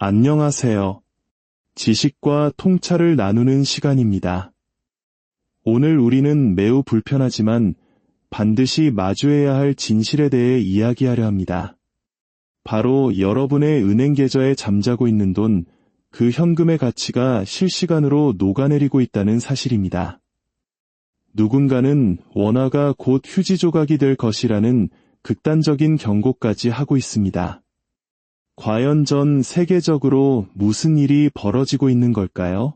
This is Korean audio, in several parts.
안녕하세요. 지식과 통찰을 나누는 시간입니다. 오늘 우리는 매우 불편하지만 반드시 마주해야 할 진실에 대해 이야기하려 합니다. 바로 여러분의 은행 계좌에 잠자고 있는 돈, 그 현금의 가치가 실시간으로 녹아내리고 있다는 사실입니다. 누군가는 원화가 곧 휴지 조각이 될 것이라는 극단적인 경고까지 하고 있습니다. 과연 전 세계적으로 무슨 일이 벌어지고 있는 걸까요?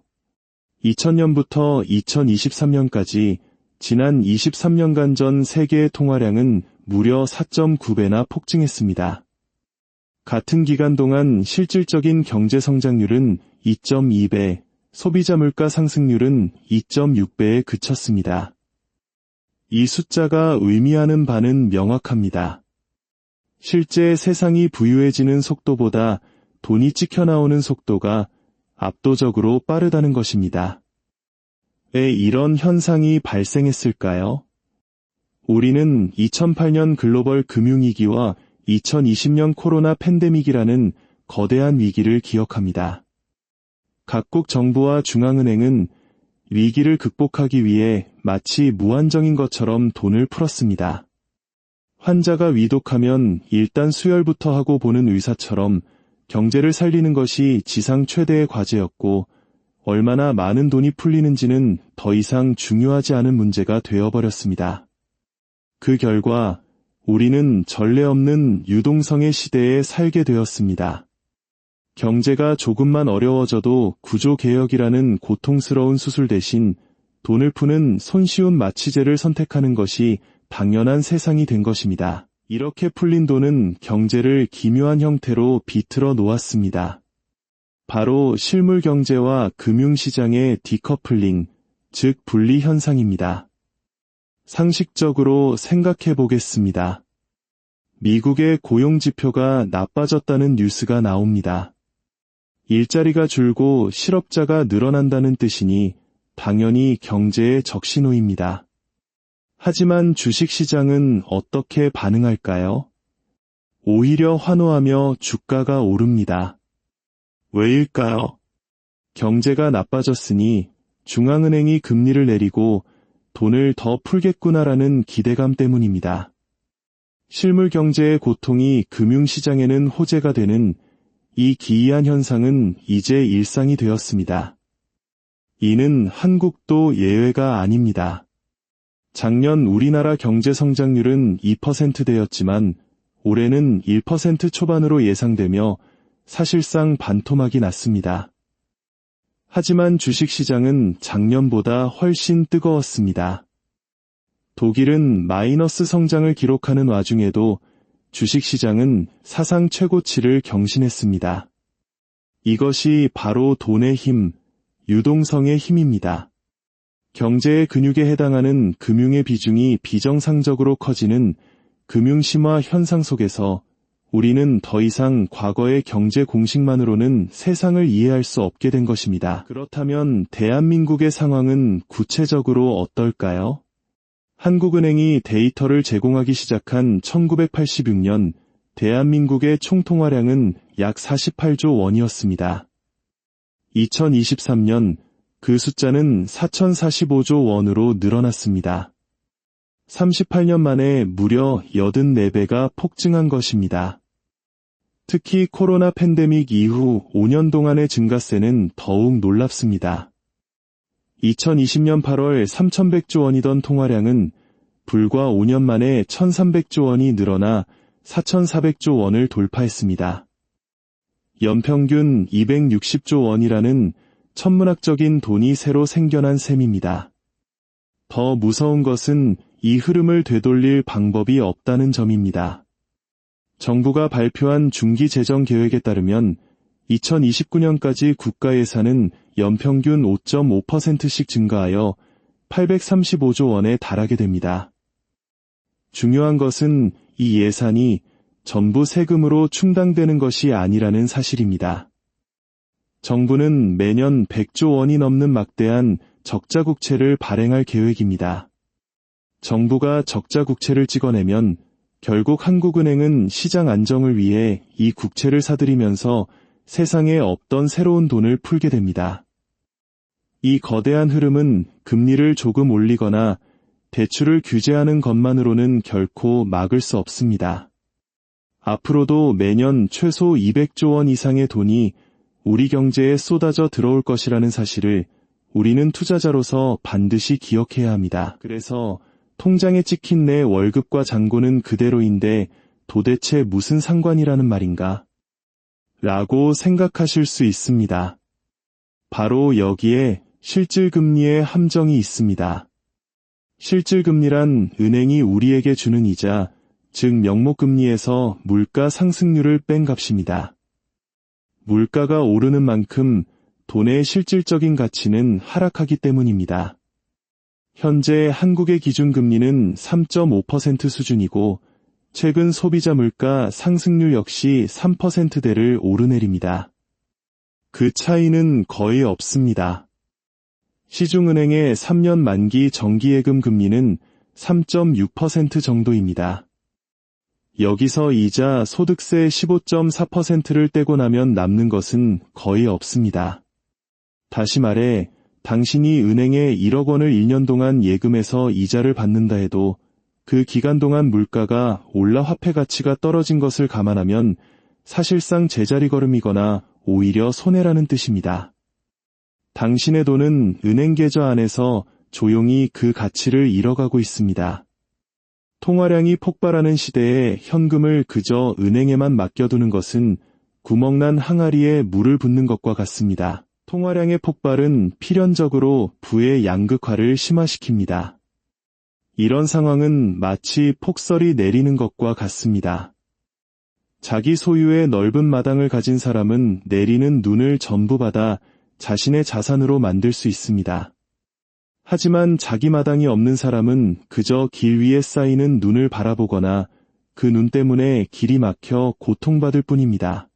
2000년부터 2023년까지 지난 23년간 전 세계의 통화량은 무려 4.9배나 폭증했습니다. 같은 기간 동안 실질적인 경제 성장률은 2.2배, 소비자 물가 상승률은 2.6배에 그쳤습니다. 이 숫자가 의미하는 바는 명확합니다. 실제 세상이 부유해지는 속도보다 돈이 찍혀나오는 속도가 압도적으로 빠르다는 것입니다. 왜 이런 현상이 발생했을까요? 우리는 2008년 글로벌 금융위기와 2020년 코로나 팬데믹이라는 거대한 위기를 기억합니다. 각국 정부와 중앙은행은 위기를 극복하기 위해 마치 무한정인 것처럼 돈을 풀었습니다. 환자가 위독하면 일단 수혈부터 하고 보는 의사처럼 경제를 살리는 것이 지상 최대의 과제였고 얼마나 많은 돈이 풀리는지는 더 이상 중요하지 않은 문제가 되어버렸습니다. 그 결과 우리는 전례 없는 유동성의 시대에 살게 되었습니다. 경제가 조금만 어려워져도 구조개혁이라는 고통스러운 수술 대신 돈을 푸는 손쉬운 마취제를 선택하는 것이 당연한 세상이 된 것입니다. 이렇게 풀린 돈은 경제를 기묘한 형태로 비틀어 놓았습니다. 바로 실물 경제와 금융시장의 디커플링, 즉 분리 현상입니다. 상식적으로 생각해 보겠습니다. 미국의 고용 지표가 나빠졌다는 뉴스가 나옵니다. 일자리가 줄고 실업자가 늘어난다는 뜻이니 당연히 경제의 적신호입니다. 하지만 주식시장은 어떻게 반응할까요? 오히려 환호하며 주가가 오릅니다. 왜일까요? 경제가 나빠졌으니 중앙은행이 금리를 내리고 돈을 더 풀겠구나라는 기대감 때문입니다. 실물 경제의 고통이 금융시장에는 호재가 되는 이 기이한 현상은 이제 일상이 되었습니다. 이는 한국도 예외가 아닙니다. 작년 우리나라 경제 성장률은 2%대였지만 올해는 1% 초반으로 예상되며 사실상 반토막이 났습니다. 하지만 주식시장은 작년보다 훨씬 뜨거웠습니다. 독일은 마이너스 성장을 기록하는 와중에도 주식시장은 사상 최고치를 경신했습니다. 이것이 바로 돈의 힘, 유동성의 힘입니다. 경제의 근육에 해당하는 금융의 비중이 비정상적으로 커지는 금융심화 현상 속에서 우리는 더 이상 과거의 경제 공식만으로는 세상을 이해할 수 없게 된 것입니다. 그렇다면 대한민국의 상황은 구체적으로 어떨까요? 한국은행이 데이터를 제공하기 시작한 1986년 대한민국의 총통화량은 약 48조 원이었습니다. 2023년 그 숫자는 4,045조 원으로 늘어났습니다. 38년 만에 무려 84배가 폭증한 것입니다. 특히 코로나 팬데믹 이후 5년 동안의 증가세는 더욱 놀랍습니다. 2020년 8월 3,100조 원이던 통화량은 불과 5년 만에 1,300조 원이 늘어나 4,400조 원을 돌파했습니다. 연평균 260조 원이라는 천문학적인 돈이 새로 생겨난 셈입니다. 더 무서운 것은 이 흐름을 되돌릴 방법이 없다는 점입니다. 정부가 발표한 중기 재정 계획에 따르면 2029년까지 국가 예산은 연평균 5.5%씩 증가하여 835조 원에 달하게 됩니다. 중요한 것은 이 예산이 전부 세금으로 충당되는 것이 아니라는 사실입니다. 정부는 매년 100조 원이 넘는 막대한 적자 국채를 발행할 계획입니다. 정부가 적자 국채를 찍어내면 결국 한국은행은 시장 안정을 위해 이 국채를 사들이면서 세상에 없던 새로운 돈을 풀게 됩니다. 이 거대한 흐름은 금리를 조금 올리거나 대출을 규제하는 것만으로는 결코 막을 수 없습니다. 앞으로도 매년 최소 200조 원 이상의 돈이 우리 경제에 쏟아져 들어올 것이라는 사실을 우리는 투자자로서 반드시 기억해야 합니다. 그래서 통장에 찍힌 내 월급과 잔고는 그대로인데 도대체 무슨 상관이라는 말인가? 라고 생각하실 수 있습니다. 바로 여기에 실질금리의 함정이 있습니다. 실질금리란 은행이 우리에게 주는 이자, 즉 명목금리에서 물가 상승률을 뺀 값입니다. 물가가 오르는 만큼 돈의 실질적인 가치는 하락하기 때문입니다. 현재 한국의 기준금리는 3.5% 수준이고 최근 소비자 물가 상승률 역시 3%대를 오르내립니다. 그 차이는 거의 없습니다. 시중은행의 3년 만기 정기예금 금리는 3.6% 정도입니다. 여기서 이자 소득세 15.4%를 떼고 나면 남는 것은 거의 없습니다. 다시 말해, 당신이 은행에 1억 원을 1년 동안 예금해서 이자를 받는다 해도 그 기간 동안 물가가 올라 화폐 가치가 떨어진 것을 감안하면 사실상 제자리 걸음이거나 오히려 손해라는 뜻입니다. 당신의 돈은 은행 계좌 안에서 조용히 그 가치를 잃어가고 있습니다. 통화량이 폭발하는 시대에 현금을 그저 은행에만 맡겨두는 것은 구멍난 항아리에 물을 붓는 것과 같습니다. 통화량의 폭발은 필연적으로 부의 양극화를 심화시킵니다. 이런 상황은 마치 폭설이 내리는 것과 같습니다. 자기 소유의 넓은 마당을 가진 사람은 내리는 눈을 전부 받아 자신의 자산으로 만들 수 있습니다. 하지만 자기 마당이 없는 사람은 그저 길 위에 쌓이는 눈을 바라보거나 그 눈 때문에 길이 막혀 고통받을 뿐입니다.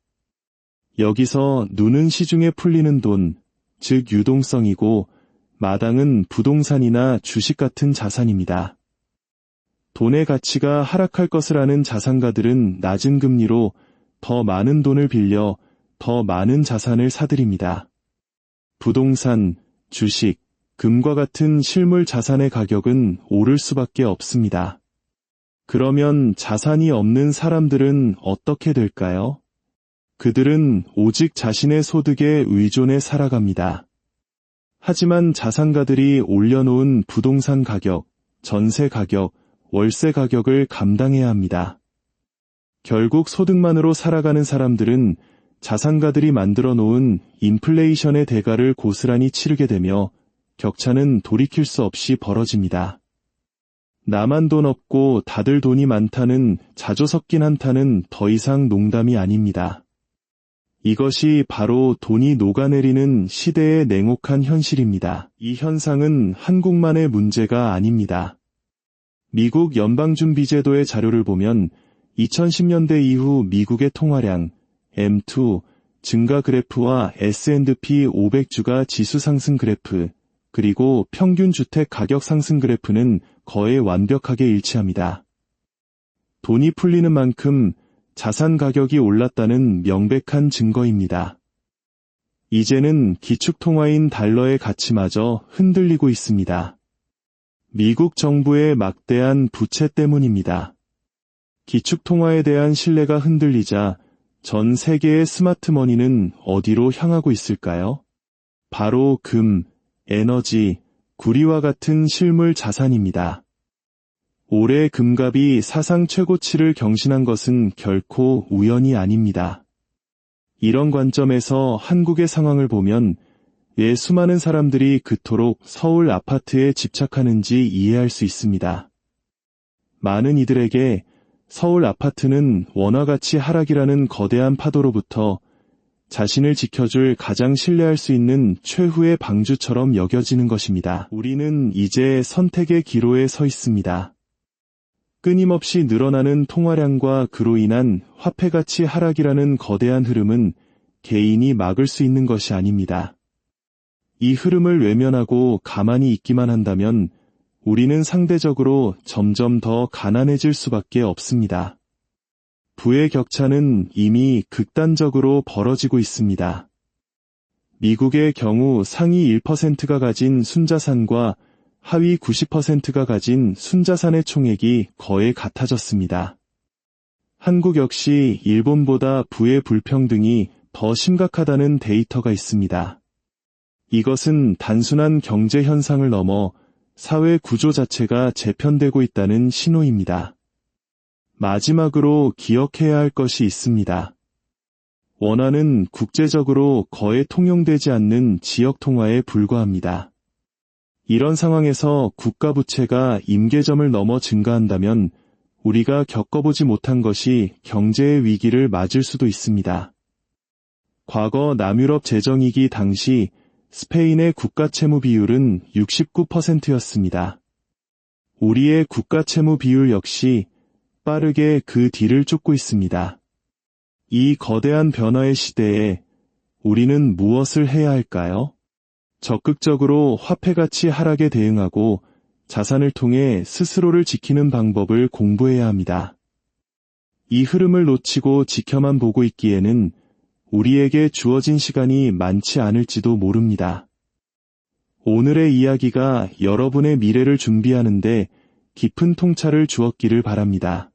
여기서 눈은 시중에 풀리는 돈, 즉 유동성이고 마당은 부동산이나 주식 같은 자산입니다. 돈의 가치가 하락할 것을 아는 자산가들은 낮은 금리로 더 많은 돈을 빌려 더 많은 자산을 사들입니다. 부동산, 주식, 금과 같은 실물 자산의 가격은 오를 수밖에 없습니다. 그러면 자산이 없는 사람들은 어떻게 될까요? 그들은 오직 자신의 소득에 의존해 살아갑니다. 하지만 자산가들이 올려놓은 부동산 가격, 전세 가격, 월세 가격을 감당해야 합니다. 결국 소득만으로 살아가는 사람들은 자산가들이 만들어 놓은 인플레이션의 대가를 고스란히 치르게 되며 격차는 돌이킬 수 없이 벌어집니다. 나만 돈 없고 다들 돈이 많다는 자조 섞인 한타는 더 이상 농담이 아닙니다. 이것이 바로 돈이 녹아내리는 시대의 냉혹한 현실입니다. 이 현상은 한국만의 문제가 아닙니다. 미국 연방준비제도의 자료를 보면 2010년대 이후 미국의 통화량, M2, 증가 그래프와 S&P 500주가 지수 상승 그래프, 그리고 평균 주택 가격 상승 그래프는 거의 완벽하게 일치합니다. 돈이 풀리는 만큼 자산 가격이 올랐다는 명백한 증거입니다. 이제는 기축통화인 달러의 가치마저 흔들리고 있습니다. 미국 정부의 막대한 부채 때문입니다. 기축통화에 대한 신뢰가 흔들리자 전 세계의 스마트머니는 어디로 향하고 있을까요? 바로 금, 에너지, 구리와 같은 실물 자산입니다. 올해 금값이 사상 최고치를 경신한 것은 결코 우연이 아닙니다. 이런 관점에서 한국의 상황을 보면 왜 수많은 사람들이 그토록 서울 아파트에 집착하는지 이해할 수 있습니다. 많은 이들에게 서울 아파트는 원화가치 하락이라는 거대한 파도로부터 자신을 지켜줄 가장 신뢰할 수 있는 최후의 방주처럼 여겨지는 것입니다. 우리는 이제 선택의 기로에 서 있습니다. 끊임없이 늘어나는 통화량과 그로 인한 화폐가치 하락이라는 거대한 흐름은 개인이 막을 수 있는 것이 아닙니다. 이 흐름을 외면하고 가만히 있기만 한다면 우리는 상대적으로 점점 더 가난해질 수밖에 없습니다. 부의 격차는 이미 극단적으로 벌어지고 있습니다. 미국의 경우 상위 1%가 가진 순자산과 하위 90%가 가진 순자산의 총액이 거의 같아졌습니다. 한국 역시 일본보다 부의 불평등이 더 심각하다는 데이터가 있습니다. 이것은 단순한 경제 현상을 넘어 사회 구조 자체가 재편되고 있다는 신호입니다. 마지막으로 기억해야 할 것이 있습니다. 원화는 국제적으로 거의 통용되지 않는 지역 통화에 불과합니다. 이런 상황에서 국가 부채가 임계점을 넘어 증가한다면 우리가 겪어보지 못한 것이 경제의 위기를 맞을 수도 있습니다. 과거 남유럽 재정위기 당시 스페인의 국가 채무 비율은 69%였습니다. 우리의 국가 채무 비율 역시 빠르게 그 뒤를 쫓고 있습니다. 이 거대한 변화의 시대에 우리는 무엇을 해야 할까요? 적극적으로 화폐 가치 하락에 대응하고 자산을 통해 스스로를 지키는 방법을 공부해야 합니다. 이 흐름을 놓치고 지켜만 보고 있기에는 우리에게 주어진 시간이 많지 않을지도 모릅니다. 오늘의 이야기가 여러분의 미래를 준비하는데 깊은 통찰을 주었기를 바랍니다.